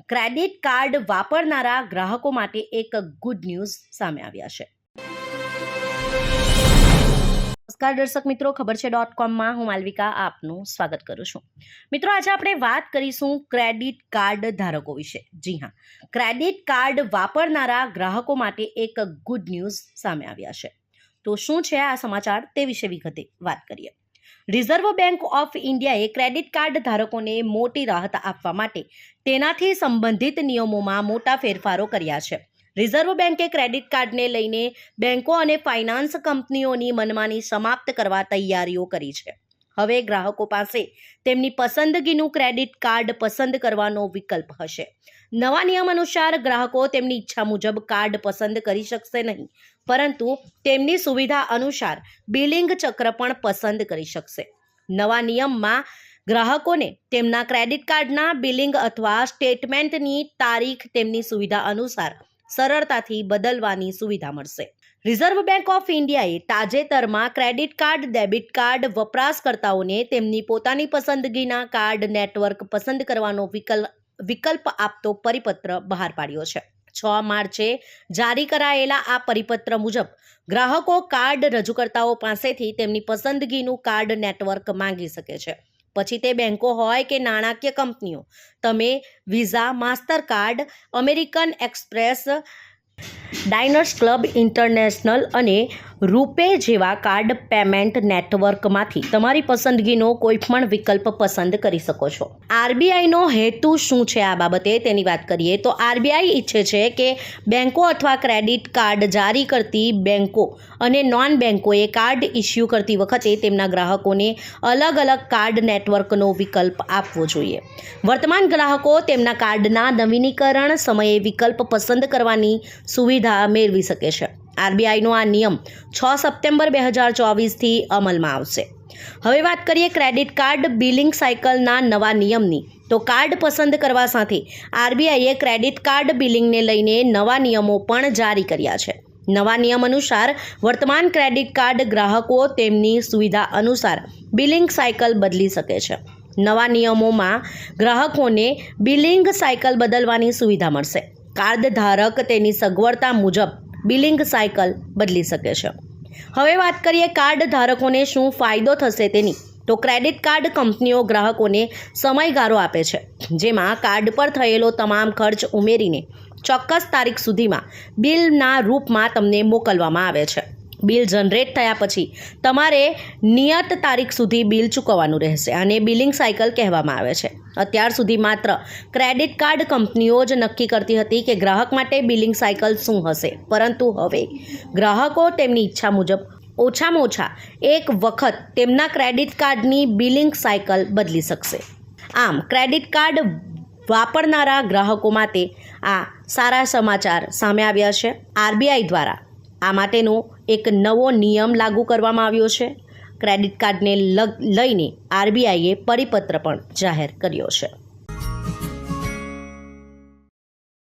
Credit card વાપરનારા ગ્રાહકો માટે એક ગુડ ન્યૂઝ સામે આવ્યા છે. નમસ્કાર દર્શક મિત્રો, ખબર છે ડોટ કોમમાં હું માલવિકા આપનું સ્વાગત કરું છું. મિત્રો, આજે આપણે વાત કરીશું ક્રેડિટ કાર્ડ ધારકો વિશે. જી હા, ક્રેડિટ કાર્ડ વાપરનારા ગ્રાહકો માટે એક ગુડ ન્યૂઝ સામે આવ્યા છે. તો શું છે આ સમાચાર તે વિશે વિગતે વાત કરીએ. રિઝર્વ બેંક ઓફ ઇન્ડિયાએ ક્રેડિટ કાર્ડ ધારકોને મોટી રાહત આપવા માટે તેનાથી સંબંધિત નિયમોમાં મોટા ફેરફારો કર્યા છે. રિઝર્વ બેંકે ક્રેડિટ કાર્ડને લઈને બેંકો અને ફાઇનાન્સ કંપનીઓની મનમાની સમાપ્ત કરવા તૈયારીઓ કરી છે. હવે ગ્રાહકો પાસે તેમની પસંદગીનું ક્રેડિટ કાર્ડ પસંદ કરવાનો વિકલ્પ હશે. નવા નિયમ અનુસાર ગ્રાહકો તેમની ઈચ્છા મુજબ કાર્ડ પસંદ કરી શકશે નહીં, પરંતુ તેમની સુવિધા અનુસાર બિલિંગ ચક્ર પણ પસંદ કરી શકશે. નવા નિયમમાં ગ્રાહકોને તેમના ક્રેડિટ કાર્ડના બિલિંગ અથવા સ્ટેટમેન્ટની તારીખ તેમની સુવિધા અનુસાર સરળતાથી બદલવાની સુવિધા મળશે. રિઝર્વ બેંક ઓફ ઇન્ડિયાએ તાજેતરમાં ક્રેડિટ કાર્ડ, ડેબિટ કાર્ડ વપરાશકર્તાઓને તેમની પોતાની પસંદગીના કાર્ડ નેટવર્ક પસંદ કરવાનો વિકલ્પ વિકલ્પ આપતો પરિપત્ર બહાર પાડ્યો છે. છ માર્ચે જારી કરાયેલા આ પરિપત્ર મુજબ ગ્રાહકો કાર્ડ રજૂકર્તાઓ પાસેથી તેમની પસંદગીનું કાર્ડ નેટવર્ક માંગી શકે છે. પછી તે બેંકો હોય કે નાણાકીય કંપનીઓ, તમે Visa Master card, American Express Diners Club International અને રૂપે જેવા કાર્ડ પેમેન્ટ નેટવર્કમાંથી તમારી પસંદગીનો કોઈપણ વિકલ્પ પસંદ કરી શકો છો. આરબીઆઈનો હેતુ શું છે આ બાબતે તેની વાત કરીએ તો આરબીઆઈ ઈચ્છે છે કે બેંકો અથવા ક્રેડિટ કાર્ડ જારી કરતી બેંકો અને નોન બેંકોએ કાર્ડ ઇસ્યુ કરતી વખતે તેમના ગ્રાહકોને અલગ અલગ કાર્ડ નેટવર્કનો વિકલ્પ આપવો જોઈએ. વર્તમાન ગ્રાહકો તેમના કાર્ડના નવીનીકરણ સમયે વિકલ્પ પસંદ કરવાની સુવિધા મેળવી શકે છે. આરબીઆઈનો આ નિયમ છ સપ્ટેમ્બર બે હજાર ચોવીસથી અમલમાં આવશે. હવે વાત કરીએ ક્રેડિટ કાર્ડ બિલિંગ સાયકલના નવા નિયમની. તો કાર્ડ પસંદ કરવા સાથે આરબીઆઈએ ક્રેડિટ કાર્ડ બિલિંગને લઈને નવા નિયમો પણ જારી કર્યા છે. નવા નિયમ અનુસાર વર્તમાન ક્રેડિટ કાર્ડ ગ્રાહકો તેમની સુવિધા અનુસાર બિલિંગ સાયકલ બદલી શકે છે. નવા નિયમોમાં ગ્રાહકોને બિલિંગ સાયકલ બદલવાની સુવિધા મળશે. કાર્ડ ધારક તેની સગવડતા મુજબ બિલિંગ સાયકલ બદલી શકે છે. હવે વાત કરીએ કાર્ડ ધારકોને શું ફાયદો થશે તેની. તો ક્રેડિટ કાર્ડ કંપનીઓ ગ્રાહકોને સમયગાળો આપે છે. જેમાં કાર્ડ પર થયેલો તમામ ખર્ચ ઉમેરીને ચોક્કસ તારીખ સુધીમાં બિલના રૂપમાં તમને મોકલવામાં આવે છે. બિલ જનરેટ થયા પછી તમારે નિયત તારીખ સુધી બિલ ચૂકવવાનું રહેશે. અને બિલિંગ સાયકલ કહેવામાં આવે છે. અત્યાર સુધી માત્ર ક્રેડિટ કાર્ડ કંપનીઓ જ નક્કી કરતી હતી કે ગ્રાહક માટે બિલિંગ સાયકલ શું હશે. પરંતુ હવે ગ્રાહકો તેમની ઈચ્છા મુજબ ઓછામાં ઓછા એક વખત તેમના ક્રેડિટ કાર્ડની બિલિંગ સાયકલ બદલી શકશે. આમ, ક્રેડિટ કાર્ડ વાપરનારા ગ્રાહકો માટે આ સારા સમાચાર સામે આવ્યા છે. આરબીઆઈ દ્વારા આ માટેનો એક નવો નિયમ લાગુ કરવામાં આવ્યો છે. ક્રેડિટ કાર્ડને લઈને આરબીઆઈએ પરિપત્ર પણ જાહેર કર્યો છે.